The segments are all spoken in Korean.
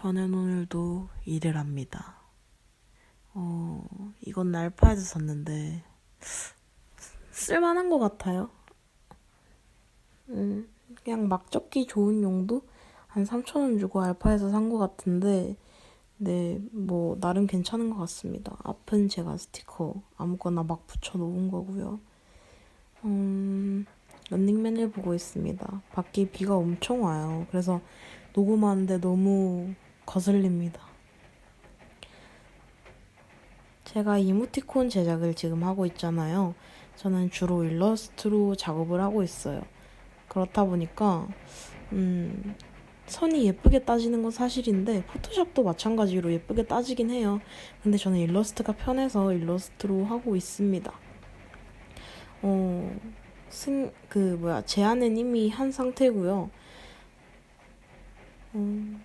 저는 오늘도 일을 합니다. 어, 이건 알파에서 샀는데, 쓸만한 것 같아요. 음, 그냥 막 적기 좋은 용도? 한 3,000원 주고 알파에서 산 것 같은데, 네, 뭐, 나름 괜찮은 것 같습니다. 앞은 제가 스티커 아무거나 막 붙여 놓은 거고요. 음, 런닝맨을 보고 있습니다. 밖에 비가 엄청 와요. 그래서 녹음하는데 너무 거슬립니다. 제가 이모티콘 제작을 지금 하고 있잖아요. 저는 주로 일러스트로 작업을 하고 있어요. 그렇다 보니까, 음, 선이 예쁘게 따지는 건 사실인데, 포토샵도 마찬가지로 예쁘게 따지긴 해요. 근데 저는 일러스트가 편해서 일러스트로 하고 있습니다. 어, 승, 그, 뭐야, 제안은 이미 한 상태고요. 음,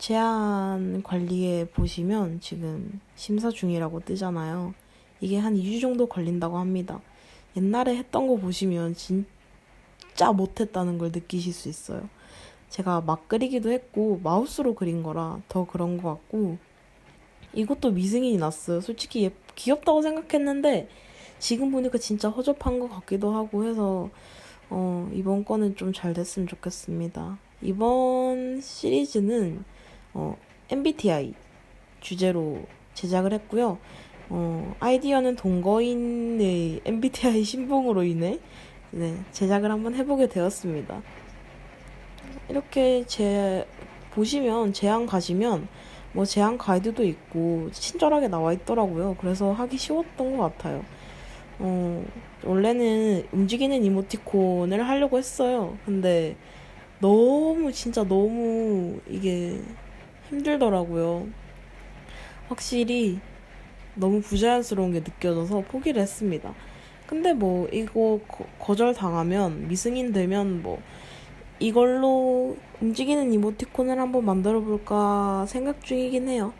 제한 관리에 보시면 지금 심사 중이라고 뜨잖아요. 이게 한 2주 정도 걸린다고 합니다. 옛날에 했던 거 보시면 진짜 못했다는 걸 느끼실 수 있어요. 제가 막 그리기도 했고, 마우스로 그린 거라 더 그런 것 같고, 이것도 미승인이 났어요. 솔직히 예, 귀엽다고 생각했는데, 지금 보니까 진짜 허접한 것 같기도 하고 해서, 어, 이번 거는 좀 잘 됐으면 좋겠습니다. 이번 시리즈는 어, MBTI 주제로 제작을 했고요. 어, 아이디어는 동거인의 MBTI 신봉으로 인해 네, 제작을 한번 해보게 되었습니다. 이렇게 제 보시면 제안 가시면 뭐 제안 가이드도 있고 친절하게 나와 있더라고요. 그래서 하기 쉬웠던 것 같아요. 어, 원래는 움직이는 이모티콘을 하려고 했어요. 근데 너무 진짜 너무 이게 힘들더라고요. 확실히 너무 부자연스러운 게 느껴져서 포기를 했습니다. 근데 뭐 이거 거, 절 당하면 미승인 되면 뭐 이걸로 움직이는 이모티콘을 한번 만들어 볼까 생각 중이긴 해요.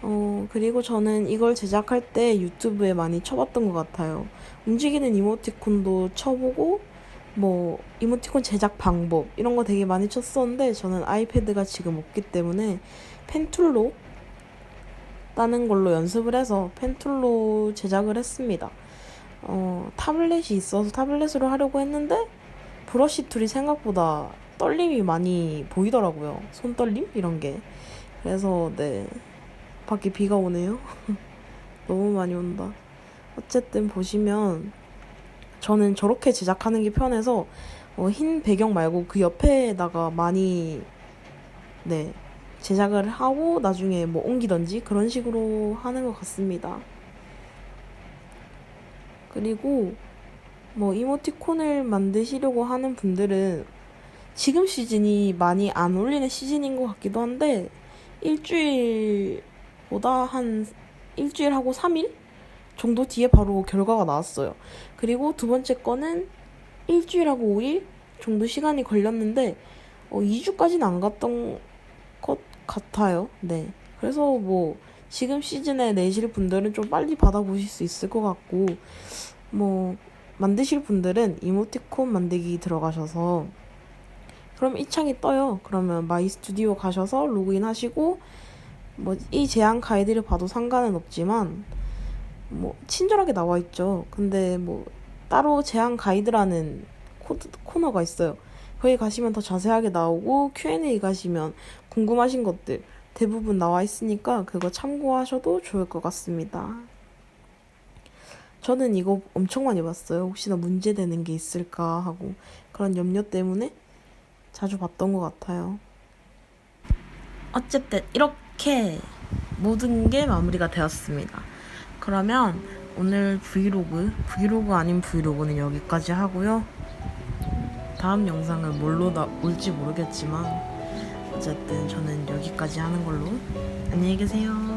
어, 그리고 저는 이걸 제작할 때 유튜브에 많이 쳐봤던 것 같아요. 움직이는 이모티콘도 쳐보고, 뭐, 이모티콘 제작 방법, 이런 거 되게 많이 쳤었는데, 저는 아이패드가 지금 없기 때문에 펜툴로 따는 걸로 연습을 해서 펜툴로 제작을 했습니다. 어, 타블렛이 있어서 타블렛으로 하려고 했는데, 브러쉬 툴이 생각보다 떨림이 많이 보이더라고요. 손떨림? 이런 게. 그래서, 네. 밖에 비가 오네요. 너무 많이 온다. 어쨌든 보시면 저는 저렇게 제작하는 게 편해서 어, 흰 배경 말고 그 옆에다가 많이 네 제작을 하고 나중에 뭐 옮기던지 그런 식으로 하는 것 같습니다. 그리고 뭐 이모티콘을 만드시려고 하는 분들은 지금 시즌이 많이 안 올리는 시즌인 것 같기도 한데 일주일보다 한 일주일하고 3일 정도 뒤에 바로 결과가 나왔어요. 그리고 두 번째 거는 일주일하고 5일 정도 시간이 걸렸는데 어, 2주까지는 안 갔던 것 같아요. 네. 그래서 뭐 지금 시즌에 내실 분들은 좀 빨리 받아보실 수 있을 것 같고 뭐 만드실 분들은 이모티콘 만들기 들어가셔서 그럼 이 창이 떠요. 그러면 마이 스튜디오 가셔서 로그인 하시고 뭐 이 제한 가이드를 봐도 상관은 없지만 뭐 친절하게 나와 있죠. 근데 뭐 따로 제한 가이드라는 코드, 코너가 있어요. 거기 가시면 더 자세하게 나오고 Q&A 가시면 궁금하신 것들 대부분 나와 있으니까 그거 참고하셔도 좋을 것 같습니다. 저는 이거 엄청 많이 봤어요. 혹시나 문제되는 게 있을까 하고 그런 염려 때문에 자주 봤던 것 같아요. 어쨌든 이렇게 모든 게 마무리가 되었습니다. 그러면 오늘 브이로그, 브이로그 아닌 브이로그는 여기까지 하고요. 다음 영상은 뭘로 나 올지 모르겠지만 어쨌든 저는 여기까지 하는 걸로 안녕히 계세요.